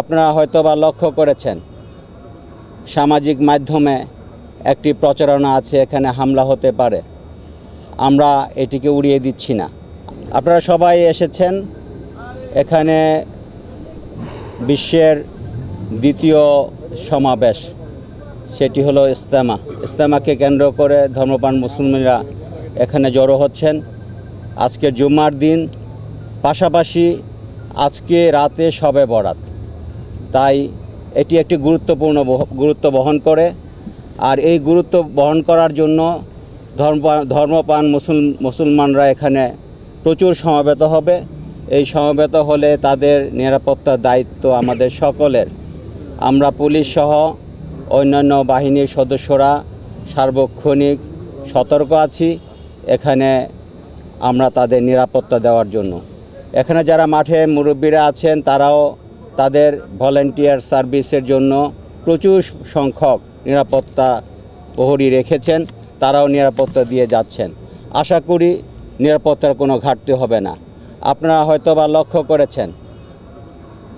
আপনারা হয়তো বা লক্ষ্য করেছেন, সামাজিক মাধ্যমে একটি প্রচারণা আছে, এখানে হামলা হতে পারে। আমরা এটিকে উড়িয়ে দিচ্ছি না। আপনারা সবাই এসেছেন এখানে বিশ্বের দ্বিতীয় সমাবেশ, সেটি হলো ইস্তেমা ইস্তেমাকে কেন্দ্র করে ধর্মপ্রাণ মুসলমানরা এখানে জড়ো হচ্ছেন। আজকের জুম্মার দিন, পাশাপাশি আজকে রাতে সবে বরাত। তাই এটি একটি গুরুত্বপূর্ণ গুরুত্ব বহন করে। আর এই গুরুত্ব বহন করার জন্য ধর্ম ধর্মপ্রাণ মুসল, মুসলমানরা এখানে প্রচুর সমাবেত হবে। এই সমবেত হলে তাদের নিরাপত্তার দায়িত্ব আমাদের সকলের। আমরা পুলিশ সহ অন্যান্য বাহিনীর সদস্যরা সার্বক্ষণিক সতর্ক আছি। এখানে আমরা তাদের নিরাপত্তা দেওয়ার জন্য। এখানে যারা মাঠে মুরব্বীরা আছেন তারাও তাদের ভলেন্টিয়ার সার্ভিসের জন্য প্রচুর সংখ্যক নিরাপত্তা প্রহরী রেখেছেন, তারাও নিরাপত্তা দিয়ে যাচ্ছেন। আশা করি নিরাপত্তার কোনো ঘাটতি হবে না। আপনারা হয়তো বা লক্ষ্য করেছেন,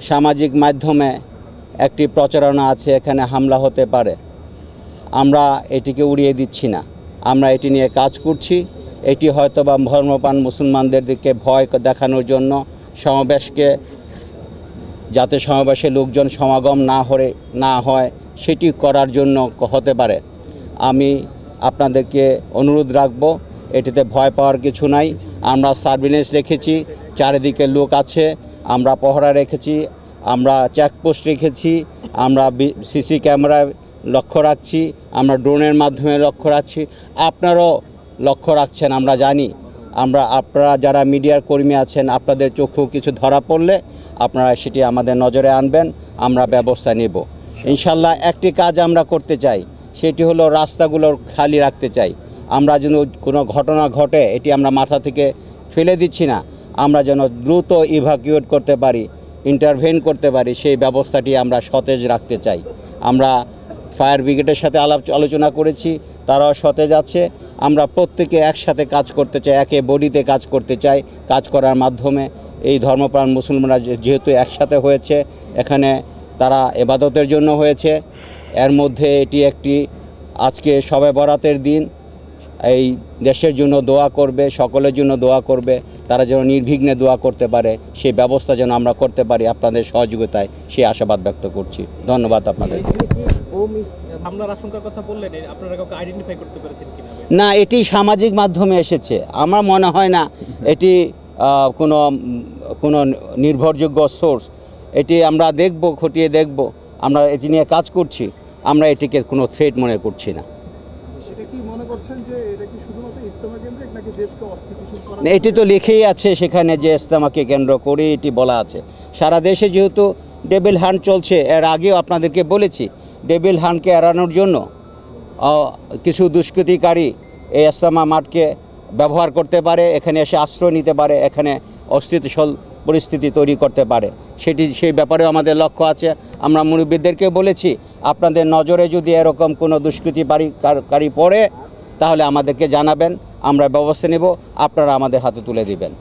সামাজিক মাধ্যমে একটি প্রচারণা আছে, এখানে হামলা হতে পারে। আমরা এটিকে উড়িয়ে দিচ্ছি না। আমরা এটি নিয়ে কাজ করছি। এটি হয়তো বা ধর্মপান মুসলমানদের দিকে ভয় দেখানোর জন্য সমাবেশকে যাতে সমাবেশে লোকজন সমাগম না হরে, না হয়, সেটি করার জন্য হতে পারে। আমি আপনাদেরকে অনুরোধ রাখব, এটিতে ভয় পাওয়ার কিছু নাই। আমরা সার্ভিলেন্স রেখেছি, চারিদিকে লোক আছে, আমরা পহরা রেখেছি, আমরা চেকপোস্ট রেখেছি, আমরা সিসি ক্যামেরায় লক্ষ্য রাখছি, আমরা ড্রোনের মাধ্যমে লক্ষ্য রাখছি। আপনারাও লক্ষ্য রাখছেন, আমরা জানি। আমরা, আপনারা যারা মিডিয়ার কর্মী আছেন, আপনাদের চোখেও কিছু ধরা পড়লে আপনারা সেটি আমাদের নজরে আনবেন, আমরা ব্যবস্থা নেব। ইনশাল্লাহ একটি কাজ আমরা করতে চাই, সেটি হলো রাস্তাগুলো খালি রাখতে চাই। আমরা যেন কোনো ঘটনা ঘটে, এটি আমরা মাথা থেকে ফেলে দিচ্ছি না। আমরা যেন দ্রুত ইভাকিউয়েট করতে পারি ইন্টারভেন করতে পারি, সেই ব্যবস্থাটি আমরা সতেজ রাখতে চাই। আমরা ফায়ার ব্রিগেডের সাথে আলাপ, আলোচনা করেছি, তারাও সতেজ আছে। আমরা প্রত্যেকে একসাথে কাজ করতে চাই, একে বডিতে কাজ করতে চাই, কাজ করার মাধ্যমে। এই ধর্মপ্রাণ মুসলমানরা যেহেতু একসাথে হয়েছে, এখানে তারা এবাদতের জন্য হয়েছে। এর মধ্যে এটি একটি আজকে সবে বরাতের দিন। এই দেশের জন্য দোয়া করবে, সকলের জন্য দোয়া করবে। তারা যেন নির্বিঘ্নে দোয়া করতে পারে, সেই ব্যবস্থা যেন আমরা করতে পারি আপনাদের সহযোগিতায়, সেই আশাবাদ ব্যক্ত করছি। ধন্যবাদ আপনাদের। আশঙ্কার কথা বললেন আপনারা কাউকে আইডেন্টিফাই করতে পেরেছেন কিনা? না এটি সামাজিক মাধ্যমে এসেছে। আমার মনে হয় না এটি কোনো কোনো নির্ভরযোগ্য সোর্স এটি আমরা দেখব খটিয়ে দেখব আমরা এটি নিয়ে কাজ করছি আমরা এটিকে কোনো থ্রেট মনে করছি না। এটা তো লিখেই আছে সেখানে যে ইস্তেমাকে কেন্দ্র করে এটি বলা আছে। সারা দেশে যেহেতু ডেবিল হান্ট চলছে এর আগেও আপনাদেরকে বলেছি ডেবিল হান্টকে এড়ানোর জন্য কিছু দুষ্কৃতিকারী এই ইস্তেমা মাঠকে ব্যবহার করতে পারে, এখানে এসে আশ্রয় নিতে পারে, এখানে অস্থিতিশীল পরিস্থিতি তৈরি করতে পারে। সেটি, সেই ব্যাপারেও আমাদের লক্ষ্য আছে। আমরা মুরব্বীদেরকে বলেছি, আপনাদের নজরে যদি এরকম কোনো দুষ্কৃতিকারী পড়ে, তাহলে আমাদেরকে জানাবেন, আমরা ব্যবস্থা নেব, আপনারা আমাদের হাতে তুলে দিবেন।